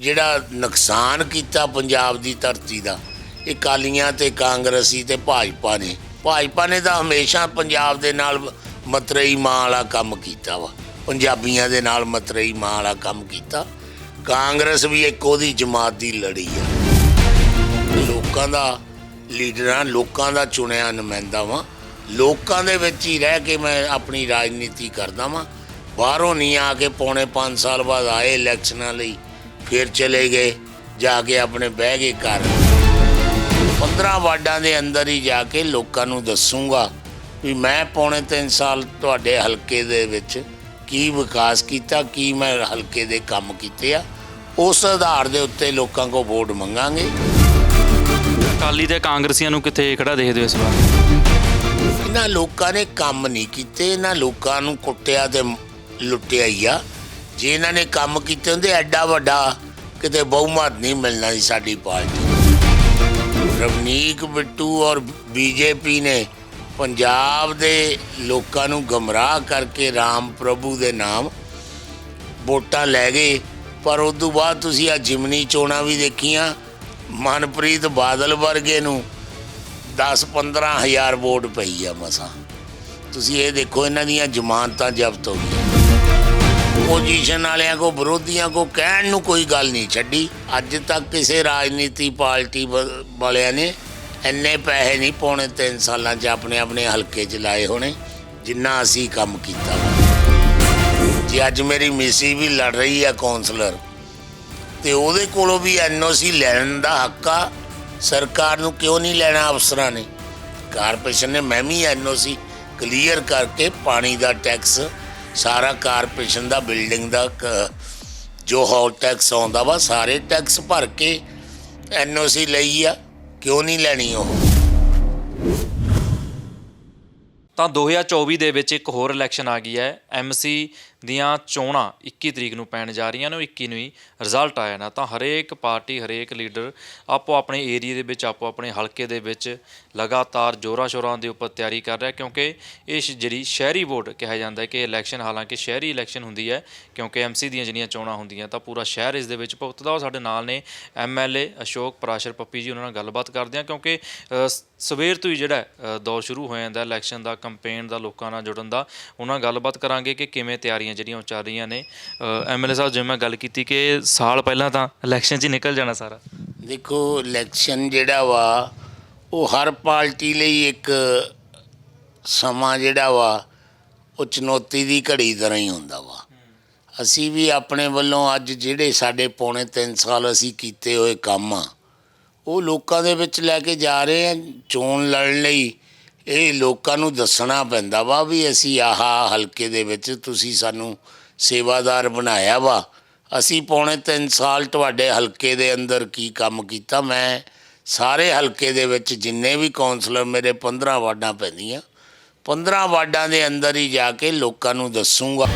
ਜਿਹੜਾ ਨੁਕਸਾਨ ਕੀਤਾ ਪੰਜਾਬ ਦੀ ਧਰਤੀ ਦਾ, ਇਹ ਕਾਲੀਆਂ ਤੇ ਕਾਂਗਰਸੀ ਤੇ ਭਾਜਪਾ ਨੇ। ਭਾਜਪਾ ਨੇ ਤਾਂ ਹਮੇਸ਼ਾ ਪੰਜਾਬ ਦੇ ਨਾਲ ਮਤਰੇਈ ਮਾਂ ਵਾਲਾ ਕੰਮ ਕੀਤਾ ਵਾ। ਪੰਜਾਬੀਆਂ ਦੇ ਨਾਲ ਮਤਰੇਈ ਮਾਂ ਵਾਲਾ ਕੰਮ ਕੀਤਾ। ਕਾਂਗਰਸ ਵੀ ਇੱਕ ਉਹਦੀ ਜਮਾਤ ਦੀ ਲੜੀ ਆ। ਲੋਕਾਂ ਦਾ ਲੀਡਰਾਂ ਲੋਕਾਂ ਦਾ ਚੁਣਿਆ ਨੁਮਾਇੰਦਾ ਵਾਂ। ਲੋਕਾਂ ਦੇ ਵਿੱਚ ਹੀ ਰਹਿ ਕੇ ਮੈਂ ਆਪਣੀ ਰਾਜਨੀਤੀ ਕਰਦਾ ਵਾਂ। ਬਾਹਰੋਂ ਨਹੀਂ ਆ ਕੇ ਪੌਣੇ 5 ਸਾਲ ਬਾਅਦ ਆਏ ਇਲੈਕਸ਼ਨਾਂ ਲਈ। ਫਿਰ ਚਲੇ ਗਏ ਜਾ ਕੇ ਆਪਣੇ ਬਹਿ ਗਏ ਘਰ। 15 ਵਾਰਡਾਂ ਦੇ ਅੰਦਰ ਹੀ ਜਾ ਕੇ ਲੋਕਾਂ ਨੂੰ ਦੱਸੂਗਾ ਵੀ ਮੈਂ ਪੌਣੇ 3 ਸਾਲ ਤੁਹਾਡੇ ਹਲਕੇ ਦੇ ਵਿੱਚ ਕੀ ਵਿਕਾਸ ਕੀਤਾ ਕੀ ਮੈਂ ਹਲਕੇ ਦੇ ਕੰਮ ਕੀਤੇ ਆ। ਉਸ ਆਧਾਰ ਦੇ ਉੱਤੇ ਲੋਕਾਂ ਕੋ ਵੋਟ ਮੰਗਾਂਗੇ। ਅਕਾਲੀ ਤੇ ਕਾਂਗਰਸੀਆਂ ਨੂੰ ਕਿੱਥੇ ਖੜਾ ਦੇਖਦੇ ਹੋ ਇਸ ਵਾਰ? ਇਹਨਾਂ ਲੋਕਾਂ ਨੇ ਕੰਮ ਨਹੀਂ ਕੀਤੇ ਇਹਨਾਂ ਲੋਕਾਂ ਨੂੰ ਕੁੱਟਿਆ ਤੇ ਲੁੱਟਿਆ ਹੀ ਆ। ਜੇ ਇਹਨਾਂ ਨੇ ਕੰਮ ਕੀਤੇ ਹੁੰਦੇ ਐਡਾ ਵੱਡਾ ਕਿਤੇ ਬਹੁਮਤ ਨਹੀਂ ਮਿਲਣਾ ਸੀ ਸਾਡੀ ਪਾਰਟੀ ਰਵਨੀਕ ਬਿੱਟੂ ਔਰ ਬੀਜੇਪੀ ਨੇ ਪੰਜਾਬ ਦੇ ਲੋਕਾਂ ਨੂੰ ਗਮਰਾਹ ਕਰਕੇ ਰਾਮ ਪ੍ਰਭੂ ਦੇ ਨਾਮ ਵੋਟਾਂ ਲੈ ਗਏ, ਪਰ ਉਸ ਤੋਂ ਬਾਅਦ ਤੁਸੀਂ ਆ ਜਿਮਨੀ ਚੋਣਾਂ ਵੀ ਦੇਖੀਆਂ, ਮਨਪ੍ਰੀਤ ਬਾਦਲ ਵਰਗੇ ਨੂੰ 10-15 ਹਜ਼ਾਰ ਵੋਟ ਪਈ ਆ ਮਸਾਂ। ਤੁਸੀਂ ਇਹ ਦੇਖੋ, ਇਹਨਾਂ ਦੀਆਂ ਜ਼ਮਾਨਤਾਂ ਜ਼ਬਤ ਹੋ ਗਈਆਂ। ਪੋਜੀਸ਼ਨ ਵਾਲਿਆਂ ਕੋ, ਵਿਰੋਧੀਆਂ ਕੋ ਕਹਿਣ ਨੂੰ ਕੋਈ ਗੱਲ ਨਹੀਂ ਛੱਡੀ। ਅੱਜ ਤੱਕ ਕਿਸੇ ਰਾਜਨੀਤੀ ਪਾਰਟੀ ਵਾਲਿਆਂ ਨੇ ਇੰਨੇ ਪੈਸੇ ਨਹੀਂ ਪਾਉਣੇ 3 ਸਾਲਾਂ 'ਚ ਆਪਣੇ ਆਪਣੇ ਹਲਕੇ 'ਚ ਲਾਏ ਹੋਣੇ, ਜਿੰਨਾ ਅਸੀਂ ਕੰਮ ਕੀਤਾ। ਜੇ ਅੱਜ ਮੇਰੀ ਮਿਸੀ ਵੀ ਲੜ ਰਹੀ ਆ ਕਾਉਂਸਲਰ ਤੇ ਉਹਦੇ ਕੋਲੋਂ ਵੀ ਐਨਓਸੀ ਲੈਣ ਦਾ ਹੱਕ ਆ। ਸਰਕਾਰ ਨੂੰ ਕਿਉਂ ਨਹੀਂ ਲੈਣਾ ਅਫਸਰਾਂ ਨੇ? ਕਾਰਪੋਰੇਸ਼ਨ ਨੇ, ਮੈਂ ਵੀ ਐਨਓਸੀ ਕਲੀਅਰ ਕਰਕੇ ਪਾਣੀ ਦਾ ਟੈਕਸ ਸਾਰਾ ਕਾਰਪੋਰੇਸ਼ਨ ਦਾ, ਬਿਲਡਿੰਗ ਦਾ ਜੋ ਹੌਲ ਟੈਕਸ ਆਉਂਦਾ ਵਾ, ਸਾਰੇ ਟੈਕਸ ਭਰ ਕੇ ਐਨਓਸੀ ਲਈ ਆ। ਕਿਉਂ ਨਹੀਂ ਲੈਣੀ ਉਹ? ਤਾਂ 2024 ਦੇ ਵਿੱਚ ਇੱਕ ਹੋਰ ਇਲੈਕਸ਼ਨ ਆ ਗਈ ਹੈ ਐਮਸੀ ਦੀਆਂ ਚੋਣਾਂ 21 ਤਰੀਕ ਨੂੰ ਪੈਣ ਜਾ ਰਹੀਆਂ ਨੇ, ਉਹ 21 ਨੂੰ ਹੀ ਰਿਜ਼ਲਟ ਆਇਆ ਨਾ। ਤਾਂ ਹਰੇਕ ਪਾਰਟੀ, ਹਰੇਕ ਲੀਡਰ ਆਪੋ ਆਪਣੇ ਏਰੀਆ ਦੇ ਵਿੱਚ, ਆਪੋ ਆਪਣੇ ਹਲਕੇ ਦੇ ਵਿੱਚ ਲਗਾਤਾਰ ਜੋਰਾਂ ਸ਼ੋਰਾਂ ਦੇ ਉੱਪਰ ਤਿਆਰੀ ਕਰ ਰਿਹਾ, ਕਿਉਂਕਿ ਇਹ ਸ਼- ਜਿਹੜੀ ਸ਼ਹਿਰੀ ਵੋਟ ਕਿਹਾ ਜਾਂਦਾ ਹੈ ਕਿ ਇਲੈਕਸ਼ਨ, ਹਾਲਾਂਕਿ ਸ਼ਹਿਰੀ ਇਲੈਕਸ਼ਨ ਹੁੰਦੀ ਹੈ, ਕਿਉਂਕਿ ਐਮਸੀ ਦੀਆਂ ਜਿਹੜੀਆਂ ਚੋਣਾਂ ਹੁੰਦੀਆਂ, ਤਾਂ ਪੂਰਾ ਸ਼ਹਿਰ ਇਸ ਦੇ ਵਿੱਚ ਭੁਗਤਦਾ ਉਹ ਸਾਡੇ ਨਾਲ ਨੇ ਐਮਐਲਏ ਅਸ਼ੋਕ ਪਰਾਸ਼ਰ ਪੱਪੀ ਜੀ, ਉਹਨਾਂ ਨਾਲ ਗੱਲਬਾਤ ਕਰਦੇ ਹਾਂ, ਕਿਉਂਕਿ ਸਵੇਰ ਤੋਂ ਹੀ ਜਿਹੜਾ ਦੌਰ ਸ਼ੁਰੂ ਹੋ ਜਾਂਦਾ, ਇਲੈਕਸ਼ਨ ਦਾ, ਕੰਪੇਨ ਦਾ, ਲੋਕਾਂ ਨਾਲ ਜੁੜਨ ਦਾ, ਉਹਨਾਂ ਨਾਲ ਗੱਲਬਾਤ ਕਰਾਂਗੇ ਕਿ ਕਿਵੇਂ ਤਿਆਰੀਆਂ ਜਿਹੜੀਆਂ ਉਹ ਚੱਲ ਰਹੀਆਂ ਨੇ ਐਮਐਲਏ ਸਾਹਿਬ, ਜਿਵੇਂ ਮੈਂ ਗੱਲ ਕੀਤੀ ਕਿ ਸਾਲ ਪਹਿਲਾਂ ਤਾਂ ਇਲੈਕਸ਼ਨ 'ਚ ਹੀ ਨਿਕਲ ਜਾਣਾ ਸਾਰਾ। ਦੇਖੋ, ਇਲੈਕਸ਼ਨ ਜਿਹੜਾ ਵਾ, ਉਹ ਹਰ ਪਾਰਟੀ ਲਈ ਇੱਕ ਸਮਾਂ ਜਿਹੜਾ ਵਾ, ਉਹ ਚੁਣੌਤੀ ਦੀ ਘੜੀ ਤਰ੍ਹਾਂ ਹੀ ਹੁੰਦਾ ਵਾ। ਅਸੀਂ ਵੀ ਆਪਣੇ ਵੱਲੋਂ ਅੱਜ ਜਿਹੜੇ ਸਾਡੇ ਪੌਣੇ 3 ਸਾਲ ਅਸੀਂ ਕੀਤੇ ਹੋਏ ਕੰਮ ਆ, ਉਹ ਲੋਕਾਂ ਦੇ ਵਿੱਚ ਲੈ ਕੇ ਜਾ ਰਹੇ ਆ ਚੋਣ ਲੜਨ ਲਈ। ਇਹ ਲੋਕਾਂ ਨੂੰ ਦੱਸਣਾ ਪੈਂਦਾ ਵਾ ਵੀ ਅਸੀਂ ਆਹ ਹਲਕੇ ਦੇ ਵਿੱਚ ਤੁਸੀਂ ਸਾਨੂੰ ਸੇਵਾਦਾਰ ਬਣਾਇਆ ਵਾ। ਅਸੀਂ ਪੌਣੇ 3 ਸਾਲ ਤੁਹਾਡੇ ਹਲਕੇ ਦੇ ਅੰਦਰ ਕੀ ਕੰਮ ਕੀਤਾ। ਮੈਂ ਸਾਰੇ ਹਲਕੇ ਦੇ ਵਿੱਚ ਜਿੰਨੇ ਵੀ ਕਾਉਂਸਲਰ ਮੇਰੇ 15 ਵਾਰਡਾਂ ਪੈਂਦੀਆਂ। 15 ਵਾਰਡਾਂ ਦੇ ਅੰਦਰ ਹੀ ਜਾ ਕੇ ਲੋਕਾਂ ਨੂੰ ਦੱਸੂਗਾ।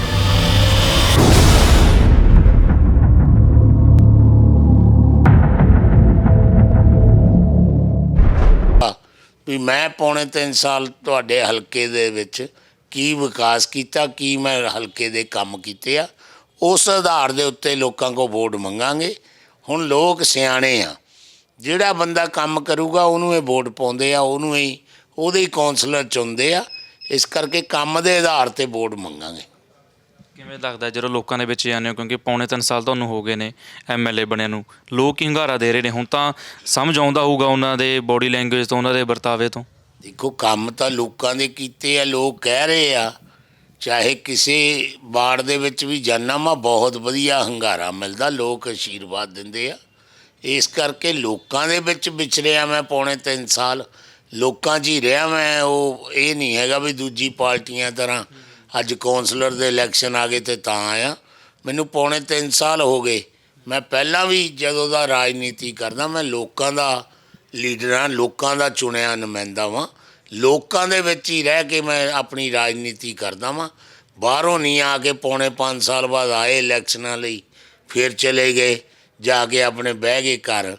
ਵੀ ਮੈਂ ਪੌਣੇ 3 ਸਾਲ ਤੁਹਾਡੇ ਹਲਕੇ ਦੇ ਵਿੱਚ ਕੀ ਵਿਕਾਸ ਕੀਤਾ, ਕੀ ਮੈਂ ਹਲਕੇ ਦੇ ਕੰਮ ਕੀਤੇ ਆ, ਉਸ ਆਧਾਰ ਦੇ ਉੱਤੇ ਲੋਕਾਂ ਕੋ ਵੋਟ ਮੰਗਾਂਗੇ। ਹੁਣ ਲੋਕ ਸਿਆਣੇ ਆ, ਜਿਹੜਾ ਬੰਦਾ ਕੰਮ ਕਰੂਗਾ ਉਹਨੂੰ ਇਹ ਵੋਟ ਪਾਉਂਦੇ ਆ, ਉਹਨੂੰ ਹੀ, ਉਹਦੇ ਹੀ ਕਾਉਂਸਲਰ ਚੁਣਦੇ ਆ, ਇਸ ਕਰਕੇ ਕੰਮ ਦੇ ਆਧਾਰ ਤੇ ਵੋਟ ਮੰਗਾਂਗੇ। ਕਿਵੇਂ ਲੱਗਦਾ ਜਦੋਂ ਲੋਕਾਂ ਦੇ ਵਿੱਚ ਜਾਂਦੇ ਹੋ? ਕਿਉਂਕਿ ਪੌਣੇ 3 ਸਾਲ ਤੁਹਾਨੂੰ ਹੋ ਗਏ ਨੇ ਐਮਐਲਏ ਬਣਿਆ ਨੂੰ। ਲੋਕ ਹੀ ਹੰਗਾਰਾ ਦੇ ਰਹੇ ਨੇ। ਹੁਣ ਤਾਂ ਸਮਝ ਆਉਂਦਾ ਹੋਊਗਾ ਉਹਨਾਂ ਦੇ ਬੋਡੀ ਲੈਂਗੁਏਜ ਤੋਂ, ਉਹਨਾਂ ਦੇ ਵਰਤਾਵੇ ਤੋਂ। ਦੇਖੋ, ਕੰਮ ਤਾਂ ਲੋਕਾਂ ਦੇ ਕੀਤੇ ਆ, ਲੋਕ ਕਹਿ ਰਹੇ ਆ। ਚਾਹੇ ਕਿਸੇ ਬਾੜ ਦੇ ਵਿੱਚ ਵੀ ਜਾਨਾ ਮਾ ਬਹੁਤ ਵਧੀਆ ਹੰਗਾਰਾ ਮਿਲਦਾ, ਲੋਕ ਆਸ਼ੀਰਵਾਦ ਦਿੰਦੇ ਆ। ਇਸ ਕਰਕੇ ਲੋਕਾਂ ਦੇ ਵਿੱਚ ਵਿਚਰਿਆ ਮੈਂ ਪੌਣੇ 3 ਸਾਲ। ਲੋਕਾਂ 'ਚ ਹੀ ਰਿਹਾ ਮੈਂ, ਉਹ ਇਹ ਨਹੀਂ ਹੈਗਾ ਵੀ ਦੂਜੀ ਪਾਰਟੀਆਂ ਤਰ੍ਹਾਂ ਅੱਜ ਕੌਂਸਲਰ ਦੇ ਇਲੈਕਸ਼ਨ ਆ ਗਏ ਤੇ ਤਾਂ ਆਇਆ। ਮੈਨੂੰ ਪੌਣੇ 3 ਸਾਲ ਹੋ ਗਏ। ਮੈਂ ਪਹਿਲਾਂ ਵੀ ਜਦੋਂ ਦਾ ਰਾਜਨੀਤੀ ਕਰਦਾ, ਮੈਂ ਲੋਕਾਂ ਦਾ ਲੀਡਰ ਹਾਂ, ਲੋਕਾਂ ਦਾ ਚੁਣਿਆ ਨੁਮਾਇੰਦਾ ਵਾਂ। ਲੋਕਾਂ ਦੇ ਵਿੱਚ ਹੀ ਰਹਿ ਕੇ ਮੈਂ ਆਪਣੀ ਰਾਜਨੀਤੀ ਕਰਦਾ ਵਾਂ। ਬਾਹਰੋਂ ਨਹੀਂ ਆ ਕੇ ਪੌਣੇ 5 ਸਾਲ ਬਾਅਦ ਆਏ ਇਲੈਕਸ਼ਨਾਂ ਲਈ, ਫਿਰ ਚਲੇ ਗਏ, ਜਾ ਕੇ ਆਪਣੇ ਬਹਿ ਗਏ ਘਰ।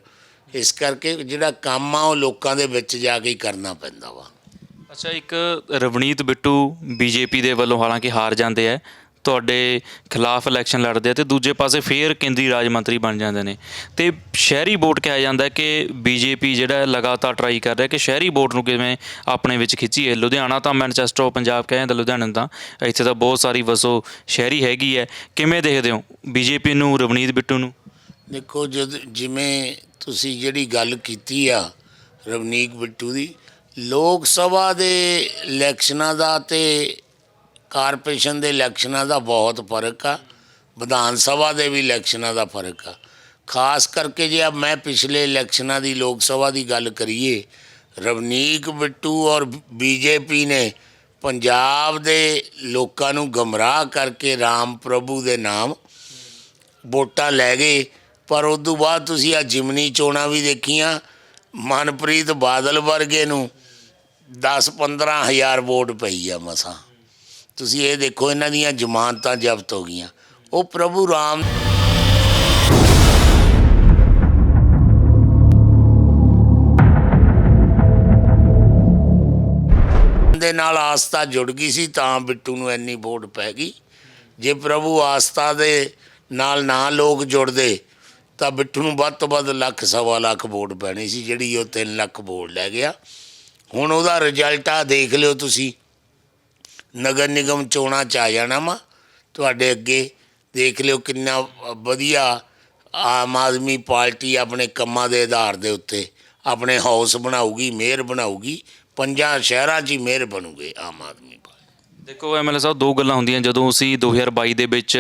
ਇਸ ਕਰਕੇ ਜਿਹੜਾ ਕੰਮ ਆ, ਉਹ ਲੋਕਾਂ ਦੇ ਵਿੱਚ ਜਾ ਕੇ ਹੀ ਕਰਨਾ ਪੈਂਦਾ ਵਾ। ਅੱਛਾ, ਇੱਕ ਰਵਨੀਤ ਬਿੱਟੂ ਬੀਜੇਪੀ ਦੇ ਵੱਲੋਂ ਹਾਲਾਂਕਿ ਹਾਰ ਜਾਂਦੇ ਆ, ਤੁਹਾਡੇ ਖਿਲਾਫ ਇਲੈਕਸ਼ਨ ਲੜਦੇ ਆ ਤੇ ਦੂਜੇ ਪਾਸੇ ਫੇਰ ਕੇਂਦਰੀ ਰਾਜ ਮੰਤਰੀ ਬਣ ਜਾਂਦੇ ਨੇ। ਤੇ ਸ਼ਹਿਰੀ ਵੋਟ ਕਿਹਾ ਜਾਂਦਾ ਹੈ ਕਿ ਬੀਜੇਪੀ ਜਿਹੜਾ ਲਗਾਤਾਰ ਟਰਾਈ ਕਰ ਰਿਹਾ ਕਿ ਸ਼ਹਿਰੀ ਵੋਟ ਨੂੰ ਕਿਵੇਂ ਆਪਣੇ ਵਿੱਚ ਖਿੱਚੀਏ। ਲੁਧਿਆਣਾ ਤਾਂ ਮੈਨਚੈਸਟਰ ਪੰਜਾਬ ਕਹਿੰਦੇ ਜਾਂਦਾ, ਲੁਧਿਆਣਾ ਤਾਂ। ਇੱਥੇ ਤਾਂ ਬਹੁਤ ਸਾਰੀ ਵਸੋ ਸ਼ਹਿਰੀ ਹੈਗੀ ਹੈ। ਕਿਵੇਂ ਦੇਖਦੇ ਹੋ ਬੀਜੇਪੀ ਨੂੰ, ਰਵਨੀਤ ਬਿੱਟੂ ਨੂੰ? ਦੇਖੋ, ਜਦ ਜਿਵੇਂ ਤੁਸੀਂ ਜਿਹੜੀ ਗੱਲ ਕੀਤੀ ਆ ਰਵਨੀਤ ਬਿੱਟੂ ਦੀ ਲੋਕ ਸਭਾ ਦੇ ਇਲੈਕਸ਼ਨਾਂ ਦਾ ਤੇ ਕਾਰਪੋਰੇਸ਼ਨ ਦੇ ਇਲੈਕਸ਼ਨਾਂ ਦਾ ਬਹੁਤ ਫ਼ਰਕ ਆ। ਵਿਧਾਨ ਸਭਾ ਦੇ ਵੀ ਇਲੈਕਸ਼ਨਾਂ ਦਾ ਫ਼ਰਕ ਆ। ਖਾਸ ਕਰਕੇ ਜੇ ਆ ਮੈਂ ਪਿਛਲੇ ਇਲੈਕਸ਼ਨਾਂ ਦੀ ਲੋਕ ਸਭਾ ਦੀ ਗੱਲ ਕਰੀਏ, ਰਵਨੀਕ ਬਿੱਟੂ ਔਰ ਬੀਜੇਪੀ ਨੇ ਪੰਜਾਬ ਦੇ ਲੋਕਾਂ ਨੂੰ ਗਮਰਾਹ ਕਰਕੇ ਰਾਮ ਪ੍ਰਭੂ ਦੇ ਨਾਮ ਵੋਟਾਂ ਲੈ ਗਏ। ਪਰ ਉਸ ਤੋਂ ਬਾਅਦ ਤੁਸੀਂ ਆ ਜਿਮਨੀ ਚੋਣਾਂ ਵੀ ਦੇਖੀਆਂ, ਮਨਪ੍ਰੀਤ ਬਾਦਲ ਵਰਗੇ ਨੂੰ 10-15 ਹਜ਼ਾਰ ਵੋਟ ਪਈ ਆ ਮਸਾਂ। ਤੁਸੀਂ ਇਹ ਦੇਖੋ, ਇਹਨਾਂ ਦੀਆਂ ਜ਼ਮਾਨਤਾਂ ਜ਼ਬਤ ਹੋ ਗਈਆਂ। ਉਹ ਪ੍ਰਭੂ ਰਾਮ ਦੇ ਨਾਲ ਆਸਥਾ ਜੁੜ ਗਈ ਸੀ, ਤਾਂ ਬਿੱਟੂ ਨੂੰ ਇੰਨੀ ਵੋਟ ਪੈ ਗਈ। ਜੇ ਪ੍ਰਭੂ ਆਸਥਾ ਦੇ ਨਾਲ ਨਾ ਲੋਕ ਜੁੜਦੇ, ਤਾਂ ਬਿੱਟੂ ਨੂੰ ਵੱਧ ਤੋਂ ਵੱਧ ਲੱਖ ਸਵਾ ਲੱਖ ਵੋਟ ਪੈਣੀ ਸੀ, ਜਿਹੜੀ ਉਹ 3 ਲੱਖ ਵੋਟ ਲੈ ਗਿਆ। ਹੁਣ ਉਹਦਾ ਰਿਜ਼ਲਟ ਆ ਦੇਖ ਲਿਓ ਤੁਸੀਂ। ਨਗਰ ਨਿਗਮ ਚੋਣਾਂ ਚ ਆ ਜਾਣਾ ਵਾ। ਤੁਹਾਡੇ ਅੱਗੇ ਦੇਖ ਲਿਓ ਕਿੰਨਾ ਵਧੀਆ ਆਮ ਆਦਮੀ ਪਾਰਟੀ ਆਪਣੇ ਕੰਮਾਂ ਦੇ ਆਧਾਰ ਦੇ ਉੱਤੇ ਆਪਣੇ ਹਾਊਸ ਬਣਾਊਗੀ, ਮੇਅਰ ਬਣਾਊਗੀ, ਪੰਜਾਂ ਸ਼ਹਿਰਾਂ 'ਚ ਹੀ ਮੇਅਰ ਬਣੂਗੇ ਆਮ ਆਦਮੀ। ਦੇਖੋ ਐਮਐਲਏ ਸਾਹਿਬ ਦੋ ਗੱਲਾਂ ਹੁੰਦੀਆਂ। ਜਦੋਂ ਅਸੀਂ 2022 ਦੇ ਵਿੱਚ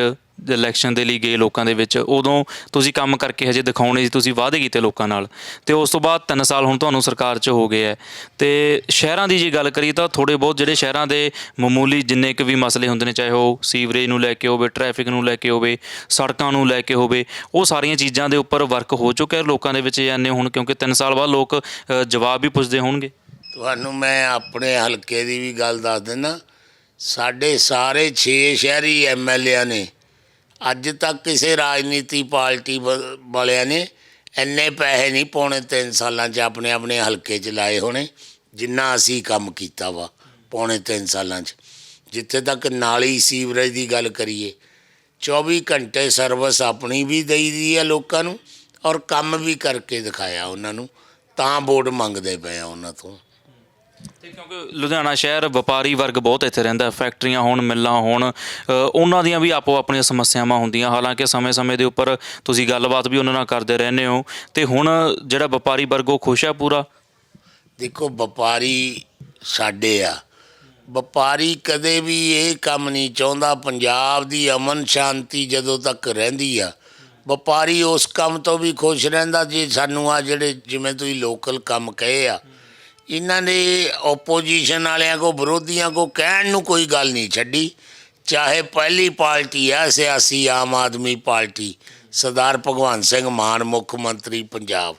ਇਲੈਕਸ਼ਨ ਦੇ ਲਈ ਗਏ ਲੋਕਾਂ ਦੇ ਵਿੱਚ, ਉਦੋਂ ਤੁਸੀਂ ਕੰਮ ਕਰਕੇ ਹਜੇ ਦਿਖਾਉਣੇ ਸੀ ਤੁਸੀਂ ਵਾਅਦੇ ਕੀਤੇ ਲੋਕਾਂ ਨਾਲ। ਤੇ ਉਸ ਤੋਂ ਬਾਅਦ 3 ਸਾਲ ਹੁਣ ਤੁਹਾਨੂੰ ਸਰਕਾਰ 'ਚ ਹੋ ਗਏ ਹੈ। ਤੇ ਸ਼ਹਿਰਾਂ ਦੀ ਜੇ ਗੱਲ ਕਰੀਏ ਤਾਂ ਥੋੜੇ ਬਹੁਤ ਜਿਹੜੇ ਸ਼ਹਿਰਾਂ ਦੇ ਮਾਮੂਲੀ ਜਿੰਨੇ ਕੁ ਵੀ ਮਸਲੇ ਹੁੰਦੇ ਨੇ, ਚਾਹੇ ਉਹ ਸੀਵਰੇਜ ਨੂੰ ਲੈ ਕੇ ਹੋਵੇ, ਟ੍ਰੈਫਿਕ ਨੂੰ ਲੈ ਕੇ ਹੋਵੇ, ਸੜਕਾਂ ਨੂੰ ਲੈ ਕੇ ਹੋਵੇ, ਉਹ ਸਾਰੀਆਂ ਚੀਜ਼ਾਂ ਦੇ ਉੱਪਰ ਵਰਕ ਹੋ ਚੁੱਕਿਆ ਲੋਕਾਂ ਦੇ ਵਿੱਚ ਜਾਂਦੇ ਹੁਣ, ਕਿਉਂਕਿ 3 ਸਾਲ ਬਾਅਦ ਲੋਕ ਜਵਾਬ ਵੀ ਪੁੱਛਦੇ ਹੋਣਗੇ। ਤੁਹਾਨੂੰ ਮੈਂ ਆਪਣੇ ਹਲਕੇ ਦੀ ਵੀ ਗੱਲ ਦੱਸ ਦਿੰਦਾ। ਸਾਡੇ ਸਾਰੇ 6 ਸ਼ਹਿਰੀ ਐਮਐਲਏ ਨੇ, ਅੱਜ ਤੱਕ ਕਿਸੇ ਰਾਜਨੀਤੀ ਪਾਰਟੀ ਵ- ਵਾਲਿਆਂ ਨੇ ਇੰਨੇ ਪੈਸੇ ਨਹੀਂ ਪੌਣੇ 3 ਸਾਲਾਂ 'ਚ ਆਪਣੇ ਆਪਣੇ ਹਲਕੇ 'ਚ ਲਾਏ ਹੋਣੇ, ਜਿੰਨਾ ਅਸੀਂ ਕੰਮ ਕੀਤਾ ਵਾ ਪੌਣੇ 3 ਸਾਲਾਂ 'ਚ। ਜਿੱਥੇ ਤੱਕ ਨਾਲੀ ਸੀਵਰੇਜ ਦੀ ਗੱਲ ਕਰੀਏ 24 ਘੰਟੇ ਸਰਵਿਸ ਆਪਣੀ ਵੀ ਦੇਈ ਦੀ ਆ ਲੋਕਾਂ ਨੂੰ ਔਰ ਕੰਮ ਵੀ ਕਰਕੇ ਦਿਖਾਇਆ ਉਹਨਾਂ ਨੂੰ, ਤਾਂ ਵੋਟ ਮੰਗਦੇ ਪਏ ਆ ਉਹਨਾਂ ਤੋਂ। ਤੇ ਕਿਉਂਕਿ ਲੁਧਿਆਣਾ ਸ਼ਹਿਰ ਵਪਾਰੀ ਵਰਗ ਬਹੁਤ ਇੱਥੇ ਰਹਿੰਦਾ ਫੈਕਟਰੀਆਂ ਹੋਣ ਮਿੱਲਾਂ ਹੋਣ ਅ, ਉਹਨਾਂ ਦੀਆਂ ਵੀ ਆਪੋ ਆਪਣੀਆਂ ਸਮੱਸਿਆਵਾਂ ਹੁੰਦੀਆਂ। ਹਾਲਾਂਕਿ ਸਮੇਂ-ਸਮੇਂ ਦੇ ਉੱਪਰ ਤੁਸੀਂ ਗੱਲਬਾਤ ਵੀ ਉਹਨਾਂ ਨਾਲ ਕਰਦੇ ਰਹਿੰਦੇ ਹੋ। ਤੇ ਹੁਣ ਜਿਹੜਾ ਵਪਾਰੀ ਵਰਗ ਉਹ ਖੁਸ਼ ਆ ਪੂਰਾ? ਦੇਖੋ ਵਪਾਰੀ ਸਾਡੇ ਆ। ਵਪਾਰੀ ਕਦੇ ਵੀ ਇਹ ਕੰਮ ਨਹੀਂ ਚਾਹੁੰਦਾ। ਪੰਜਾਬ ਦੀ ਅਮਨ ਸ਼ਾਂਤੀ ਜਦੋਂ ਤੱਕ ਰਹਿੰਦੀ ਆ ਵਪਾਰੀ ਉਸ ਕੰਮ ਤੋਂ ਵੀ ਖੁਸ਼ ਰਹਿੰਦਾ। ਜੇ ਸਾਨੂੰ ਆ ਜਿਹੜੇ ਜਿਵੇਂ ਤੁਸੀਂ ਲੋਕਲ ਕੰਮ ਕਹੇ ਆ ਇਹਨਾਂ ਨੇ ਆਪੋਜੀਸ਼ਨ ਵਾਲਿਆਂ ਕੋ, ਵਿਰੋਧੀਆਂ ਕੋ ਕਹਿਣ ਨੂੰ ਕੋਈ ਗੱਲ ਨਹੀਂ ਛੱਡੀ। ਚਾਹੇ ਪਹਿਲੀ ਪਾਰਟੀ ਆ, ਸਿਆਸੀ ਆਮ ਆਦਮੀ ਪਾਰਟੀ, ਸਰਦਾਰ ਭਗਵੰਤ ਸਿੰਘ ਮਾਨ, ਮੁੱਖ ਮੰਤਰੀ ਪੰਜਾਬ।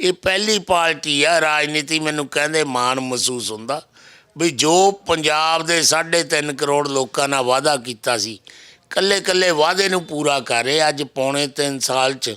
ਇਹ ਪਹਿਲੀ ਪਾਰਟੀ ਆ, ਰਾਜਨੀਤੀ ਮੈਨੂੰ ਕਹਿੰਦੇ ਮਾਣ ਮਹਿਸੂਸ ਹੁੰਦਾ। ਵੀ ਜੋ ਪੰਜਾਬ ਦੇ 3.5 ਕਰੋੜ ਲੋਕਾਂ ਨਾਲ ਵਾਅਦਾ ਕੀਤਾ ਸੀ ਕੱਲੇ ਕੱਲੇ ਵਾਅਦੇ ਨੂੰ ਪੂਰਾ ਕਰ ਰਹੇ, ਅੱਜ ਪੌਣੇ 3 ਸਾਲ ਚ।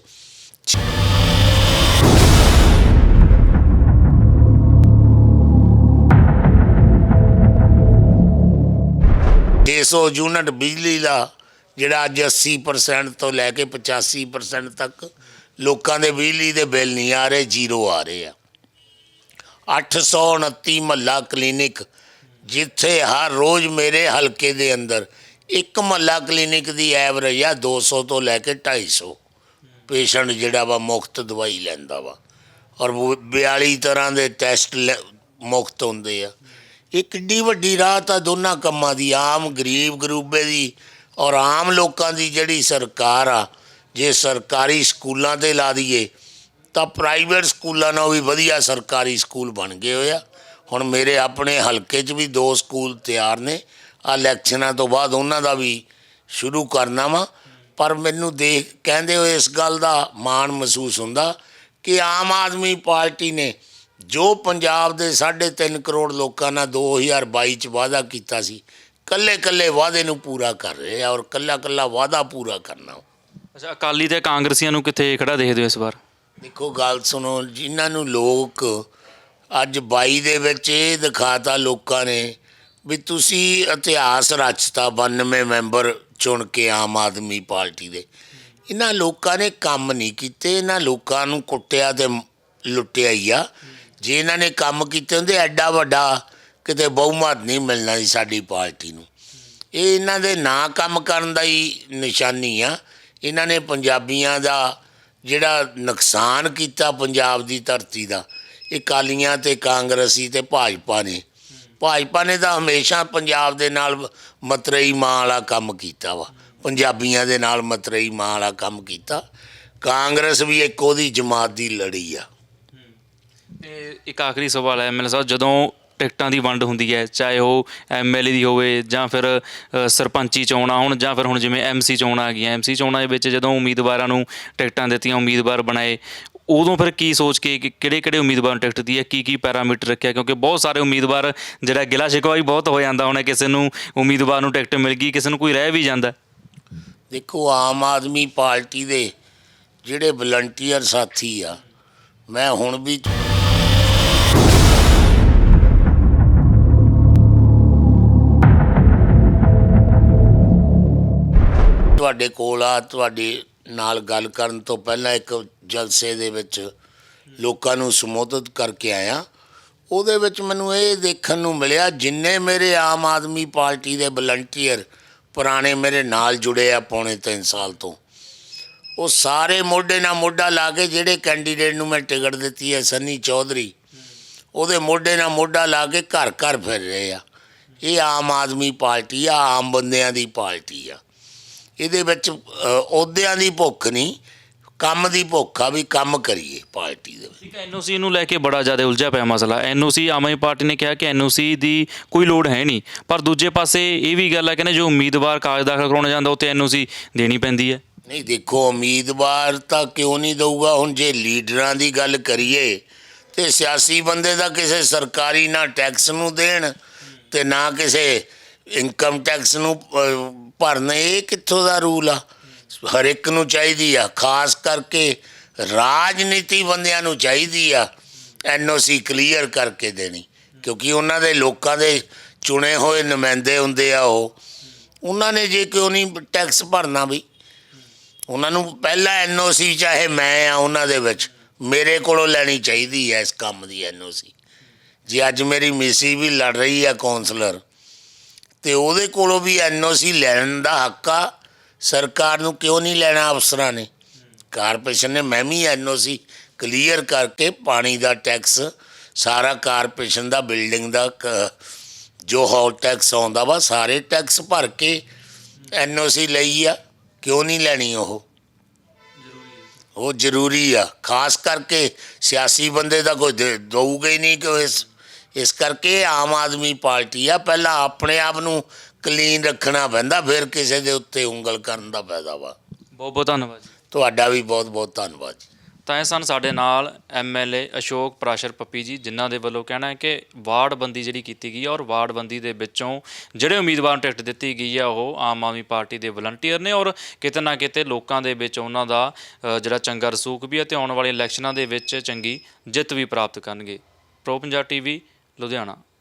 600 ਯੂਨਿਟ ਬਿਜਲੀ ਦਾ, ਜਿਹੜਾ ਅੱਜ 80% ਤੋਂ ਲੈ ਕੇ 85% ਤੱਕ ਲੋਕਾਂ ਦੇ ਬਿਜਲੀ ਦੇ ਬਿੱਲ ਨਹੀਂ ਆ ਰਹੇ, ਜ਼ੀਰੋ ਆ ਰਹੇ ਆ। 829 ਮਹੱਲਾ ਕਲੀਨਿਕ, ਜਿੱਥੇ ਹਰ ਰੋਜ਼ ਮੇਰੇ ਹਲਕੇ ਦੇ ਅੰਦਰ ਇੱਕ ਮਹੱਲਾ ਕਲੀਨਿਕ ਦੀ ਐਵਰੇਜ ਆ 200 ਤੋਂ ਲੈ ਕੇ 250 ਪੇਸ਼ੈਂਟ ਜਿਹੜਾ ਵਾ ਮੁਫਤ ਦਵਾਈ ਲੈਂਦਾ ਵਾ। ਔਰ ਉਹ 42 ਤਰ੍ਹਾਂ ਦੇ ਟੈਸਟ ਮੁਫਤ ਹੁੰਦੇ ਆ। ਇਹ ਕਿੱਡੀ ਵੱਡੀ ਰਾਹਤ ਆ ਦੋਨਾਂ ਕੰਮਾਂ ਦੀ, ਆਮ ਗਰੀਬ ਗਰੂਬੇ ਦੀ ਔਰ ਆਮ ਲੋਕਾਂ ਦੀ ਜਿਹੜੀ ਸਰਕਾਰ ਆ, ਜੇ ਸਰਕਾਰੀ ਸਕੂਲਾਂ ਤੇ ਲਾ ਦਈਏ, ਤਾਂ ਪ੍ਰਾਈਵੇਟ ਸਕੂਲਾਂ ਨਾਲੋਂ ਵੀ ਵਧੀਆ ਸਰਕਾਰੀ ਸਕੂਲ ਬਣ ਗਏ ਹੋਏ ਆ। ਹੁਣ ਮੇਰੇ ਆਪਣੇ ਹਲਕੇ 'ਚ ਵੀ ਦੋ ਸਕੂਲ ਤਿਆਰ ਨੇ। ਆ ਇਲੈਕਸ਼ਨਾਂ ਤੋਂ ਬਾਅਦ ਉਹਨਾਂ ਦਾ ਵੀ ਸ਼ੁਰੂ ਕਰਨਾ ਵਾ। ਪਰ ਮੈਨੂੰ ਦੇਖ, ਕਹਿੰਦੇ ਹੋਏ ਇਸ ਗੱਲ ਦਾ ਮਾਣ ਮਹਿਸੂਸ ਹੁੰਦਾ ਕਿ ਆਮ ਆਦਮੀ ਪਾਰਟੀ ਨੇ ਜੋ ਪੰਜਾਬ ਦੇ 3.5 ਕਰੋੜ ਲੋਕਾਂ ਨਾਲ 2022 ਚ ਵਾਅਦਾ ਕੀਤਾ ਸੀ ਕੱਲੇ ਕੱਲੇ ਵਾਅਦੇ ਨੂੰ ਪੂਰਾ ਕਰ ਰਹੇ ਆ ਔਰ ਕੱਲਾ ਕੱਲਾ ਵਾਅਦਾ ਪੂਰਾ ਕਰਨਾ। ਅੱਛਾ ਅਕਾਲੀ ਤੇ ਕਾਂਗਰਸੀਆਂ ਨੂੰ ਕਿੱਥੇ ਖੜਾ ਦੇਖਦੇ ਹੋ ਇਸ ਵਾਰ? ਦੇਖੋ ਗੱਲ ਸੁਣੋ ਜਿਨ੍ਹਾਂ ਨੂੰ ਲੋਕ ਅੱਜ 22 ਦੇ ਵਿੱਚ ਇਹ ਦਿਖਾਤਾ ਲੋਕਾਂ ਨੇ ਵੀ ਤੁਸੀਂ ਇਤਿਹਾਸ ਰਚਤਾ 92 ਮੈਂਬਰ ਚੁਣ ਕੇ ਆਮ ਆਦਮੀ ਪਾਰਟੀ ਦੇ। ਇਹਨਾਂ ਲੋਕਾਂ ਨੇ ਕੰਮ ਨਹੀਂ ਕੀਤੇ ਇਹਨਾਂ ਲੋਕਾਂ ਨੂੰ ਕੁੱਟਿਆ ਤੇ ਲੁੱਟਿਆ ਹੀ ਆ। ਜੇ ਇਹਨਾਂ ਨੇ ਕੰਮ ਕੀਤੇ ਹੁੰਦੇ, ਐਡਾ ਵੱਡਾ ਕਿਤੇ ਬਹੁਮਤ ਨਹੀਂ ਮਿਲਣਾ ਸੀ ਸਾਡੀ ਪਾਰਟੀ ਨੂੰ। ਇਹ ਇਹਨਾਂ ਦੇ ਨਾ ਕੰਮ ਕਰਨ ਦਾ ਹੀ ਨਿਸ਼ਾਨੀ ਆ। ਇਹਨਾਂ ਨੇ ਪੰਜਾਬੀਆਂ ਦਾ ਜਿਹੜਾ ਨੁਕਸਾਨ ਕੀਤਾ ਪੰਜਾਬ ਦੀ ਧਰਤੀ ਦਾ, ਇਹ ਕਾਲੀਆਂ ਤੇ ਕਾਂਗਰਸੀ ਤੇ ਭਾਜਪਾ ਨੇ। ਭਾਜਪਾ ਨੇ ਤਾਂ ਹਮੇਸ਼ਾ ਪੰਜਾਬ ਦੇ ਨਾਲ ਮਤਰੇਈ ਮਾਂ ਵਾਲਾ ਕੰਮ ਕੀਤਾ ਵਾ। ਪੰਜਾਬੀਆਂ ਦੇ ਨਾਲ ਮਤਰੇਈ ਮਾਂ ਵਾਲਾ ਕੰਮ ਕੀਤਾ। ਕਾਂਗਰਸ ਵੀ ਇੱਕ ਉਹਦੀ ਜਮਾਤ ਦੀ ਲੜੀ ਆ। ਤੇ ਇੱਕ ਆਖਰੀ ਸਵਾਲ ਹੈ ਐਮਐਲਏ ਸਾਹਿਬ ਜਦੋਂ ਟਿਕਟਾਂ ਦੀ ਵੰਡ ਹੁੰਦੀ ਹੈ ਚਾਹੇ ਉਹ ਐਮਐਲਏ ਦੀ ਹੋਵੇ ਜਾਂ ਫਿਰ ਅ, ਸਰਪੰਚੀ ਚੋਣਾਂ ਹੋਣ ਜਾਂ ਫਿਰ ਹੁਣ ਜਿਵੇਂ ਐਮਸੀ ਚੋਣਾਂ ਆ ਗਈਆਂ ਐਮਸੀ ਚੋਣਾਂ ਦੇ ਵਿੱਚ ਜਦੋਂ ਉਮੀਦਵਾਰਾਂ ਨੂੰ ਟਿਕਟਾਂ ਦਿੱਤੀਆਂ ਉਮੀਦਵਾਰ ਬਣਾਏ ਉਦੋਂ ਫਿਰ ਕੀ ਸੋਚ ਕੇ ਕਿ ਕਿਹੜੇ ਕਿਹੜੇ ਉਮੀਦਵਾਰ ਨੂੰ ਟਿਕਟ ਦੀ ਹੈ ਕੀ ਕੀ ਪੈਰਾਮੀਟਰ ਰੱਖਿਆ ਕਿਉਂਕਿ ਬਹੁਤ ਸਾਰੇ ਉਮੀਦਵਾਰ ਜਿਹੜਾ ਗਿਲਾ ਸ਼ਿਕਵਾ ਵੀ ਬਹੁਤ ਹੋ ਜਾਂਦਾ ਹੁਣ ਕਿਸੇ ਨੂੰ ਉਮੀਦਵਾਰ ਨੂੰ ਟਿਕਟ ਮਿਲ ਗਈ ਕਿਸੇ ਨੂੰ ਕੋਈ ਰਹਿ ਵੀ ਜਾਂਦਾ। ਦੇਖੋ ਆਮ ਆਦਮੀ ਪਾਰਟੀ ਦੇ ਜਿਹੜੇ ਵਲੰਟੀਅਰ ਸਾਥੀ ਆ ਮੈਂ ਹੁਣ ਵੀ ਤੁਹਾਡੇ ਕੋਲ ਆ, ਤੁਹਾਡੇ ਨਾਲ ਗੱਲ ਕਰਨ ਤੋਂ ਪਹਿਲਾਂ ਇੱਕ ਜਲਸੇ ਦੇ ਵਿੱਚ ਲੋਕਾਂ ਨੂੰ ਸੰਬੋਧਿਤ ਕਰਕੇ ਆਇਆ। ਉਹਦੇ ਵਿੱਚ ਮੈਨੂੰ ਇਹ ਦੇਖਣ ਨੂੰ ਮਿਲਿਆ, ਜਿੰਨੇ ਮੇਰੇ ਆਮ ਆਦਮੀ ਪਾਰਟੀ ਦੇ ਵਲੰਟੀਅਰ ਪੁਰਾਣੇ ਮੇਰੇ ਨਾਲ ਜੁੜੇ ਆ ਪੌਣੇ 3 ਸਾਲ ਤੋਂ। ਉਹ ਸਾਰੇ ਮੋਢੇ ਨਾਲ ਮੋਢਾ ਲਾ ਕੇ ਜਿਹੜੇ ਕੈਂਡੀਡੇਟ ਨੂੰ ਮੈਂ ਟਿਕਟ ਦਿੱਤੀ ਹੈ, ਸੰਨੀ ਚੌਧਰੀ, ਉਹਦੇ ਮੋਢੇ ਨਾਲ ਮੋਢਾ ਲਾ ਕੇ ਘਰ ਘਰ ਫਿਰ ਰਹੇ ਆ। ਇਹ ਆਮ ਆਦਮੀ ਪਾਰਟੀ ਆ, ਆਮ ਬੰਦਿਆਂ ਦੀ ਪਾਰਟੀ ਆ। ਇਹਦੇ ਵਿੱਚ ਅਹੁਦਿਆਂ ਦੀ ਭੁੱਖ ਨਹੀਂ ਕੰਮ ਦੀ ਭੁੱਖ ਆ ਵੀ ਕੰਮ ਕਰੀਏ ਪਾਰਟੀ ਦੇ ਵਿੱਚ। ਠੀਕ ਹੈ ਐਨਓਸੀ ਨੂੰ ਲੈ ਕੇ ਬੜਾ ਜ਼ਿਆਦਾ ਉਲਝਿਆ ਪਿਆ ਮਸਲਾ। ਐਨਓਸੀ ਆਮ ਆਦਮੀ ਪਾਰਟੀ ਨੇ ਕਿਹਾ ਕਿ ਐਨਓਸੀ ਦੀ ਕੋਈ ਲੋੜ ਹੈ ਨਹੀਂ। ਪਰ ਦੂਜੇ ਪਾਸੇ ਇਹ ਵੀ ਗੱਲ ਹੈ ਕਿ ਨਾ ਜੋ ਉਮੀਦਵਾਰ ਕਾਗਜ਼ ਦਾਖਲ ਕਰਾਉਣ ਜਾਂਦਾ ਉੱਤੇ ਐਨਓਸੀ ਦੇਣੀ ਪੈਂਦੀ ਹੈ। ਨਹੀਂ ਦੇਖੋ ਉਮੀਦਵਾਰ ਤਾਂ ਕਿਉਂ ਨਹੀਂ ਦਊਗਾ? ਹੁਣ ਜੇ ਲੀਡਰਾਂ ਦੀ ਗੱਲ ਕਰੀਏ ਤੇ ਸਿਆਸੀ ਬੰਦੇ ਦਾ ਕਿਸੇ ਸਰਕਾਰੀ ਨਾ ਟੈਕਸ ਨੂੰ ਦੇਣ ਤੇ ਨਾ ਕਿਸੇ ਇਨਕਮ ਟੈਕਸ ਨੂੰ ਭਰਨ ਇਹ ਕਿੱਥੋਂ ਦਾ ਰੂਲ ਆ? ਹਰ ਇੱਕ ਨੂੰ ਚਾਹੀਦੀ ਆ, ਖਾਸ ਕਰਕੇ ਰਾਜਨੀਤੀ ਬੰਦਿਆਂ ਨੂੰ ਚਾਹੀਦੀ ਆ ਐਨਓਸੀ ਕਲੀਅਰ ਕਰਕੇ ਦੇਣੀ। ਕਿਉਂਕਿ ਉਹਨਾਂ ਦੇ ਲੋਕਾਂ ਦੇ ਚੁਣੇ ਹੋਏ ਨੁਮਾਇੰਦੇ ਹੁੰਦੇ ਆ ਉਹ। ਉਹਨਾਂ ਨੇ ਜੇ ਕਿਉਂ ਨਹੀਂ ਟੈਕਸ ਭਰਨਾ ਵੀ? ਉਹਨਾਂ ਨੂੰ ਪਹਿਲਾ ਐਨਓਸੀ ਚਾਹੇ ਮੈਂ ਆ ਉਹਨਾਂ ਦੇ ਵਿੱਚ, ਮੇਰੇ ਕੋਲੋਂ ਲੈਣੀ ਚਾਹੀਦੀ ਹੈ ਇਸ ਕੰਮ ਦੀ ਐਨਓਸੀ। ਜੇ ਅੱਜ ਮੇਰੀ ਮਿਸੀ ਵੀ ਲੜ ਰਹੀ ਹੈ ਕਾਉਂਸਲਰ ਤੇ ਉਹਦੇ ਕੋਲੋਂ ਵੀ ਐਨਓਸੀ ਲੈਣ ਦਾ ਹੱਕ ਆ। ਸਰਕਾਰ ਨੂੰ ਕਿਉਂ ਨਹੀਂ ਲੈਣਾ ਅਫਸਰਾਂ ਨੇ? ਕਾਰਪੋਰੇਸ਼ਨ ਨੇ, ਮੈਂ ਵੀ ਐਨਓਸੀ ਕਲੀਅਰ ਕਰਕੇ ਪਾਣੀ ਦਾ ਟੈਕਸ, ਸਾਰਾ ਕਾਰਪੋਰੇਸ਼ਨ ਦਾ, ਬਿਲਡਿੰਗ ਦਾ, ਕ- ਜੋ ਹੌਲ ਟੈਕਸ ਆਉਂਦਾ ਵਾ, ਸਾਰੇ ਟੈਕਸ ਭਰ ਕੇ ਐਨਓਸੀ ਲਈ ਆ। ਕਿਉਂ ਨਹੀਂ ਲੈਣੀ ਉਹ? ਉਹ ਜ਼ਰੂਰੀ ਆ। ਖਾਸ ਕਰਕੇ ਸਿਆਸੀ ਬੰਦੇ ਦਾ ਕੋਈ ਦੇ- ਦਊਗਾ ਹੀ ਨਹੀਂ ਕਿ ਇਸ ਇਸ ਕਰਕੇ ਆਮ ਆਦਮੀ ਪਾਰਟੀ ਆ ਪਹਿਲਾਂ ਆਪਣੇ ਆਪ ਨੂੰ ਕਲੀਨ ਰੱਖਣਾ ਪੈਂਦਾ ਫਿਰ ਕਿਸੇ ਦੇ ਉੱਤੇ ਉਂਗਲ ਕਰਨ ਦਾ ਫਾਇਦਾ ਵਾ। ਬਹੁਤ ਬਹੁਤ ਧੰਨਵਾਦ ਜੀ। ਤੁਹਾਡਾ ਵੀ ਬਹੁਤ ਬਹੁਤ ਧੰਨਵਾਦ ਜੀ। ਤਾਂ ਇਹ ਸਨ ਸਾਡੇ ਨਾਲ ਐਮਐਲਏ ਅਸ਼ੋਕ ਪ੍ਰਾਸ਼ਰ ਪੱਪੀ ਜੀ ਜਿਨ੍ਹਾਂ ਦੇ ਵੱਲੋਂ ਕਹਿਣਾ ਹੈ ਕਿ ਵਾਰਡਬੰਦੀ ਜਿਹੜੀ ਕੀਤੀ ਗਈ ਹੈ ਔਰ ਵਾਰਡਬੰਦੀ ਦੇ ਵਿੱਚੋਂ ਜਿਹੜੇ ਉਮੀਦਵਾਰ ਨੂੰ ਟਿਕਟ ਦਿੱਤੀ ਗਈ ਹੈ ਉਹ ਆਮ ਆਦਮੀ ਪਾਰਟੀ ਦੇ ਵਲੰਟੀਅਰ ਨੇ ਔਰ ਕਿਤੇ ਨਾ ਕਿਤੇ ਲੋਕਾਂ ਦੇ ਵਿੱਚ ਉਹਨਾਂ ਦਾ ਅ, ਜਿਹੜਾ ਚੰਗਾ ਰਸੂਖ ਵੀ ਹੈ ਤੇ ਆਉਣ ਵਾਲੇ ਇਲੈਕਸ਼ਨਾਂ ਦੇ ਵਿੱਚ ਚੰਗੀ ਜਿੱਤ ਵੀ ਪ੍ਰਾਪਤ ਕਰਨਗੇ। Pro Punjab TV Ludhiana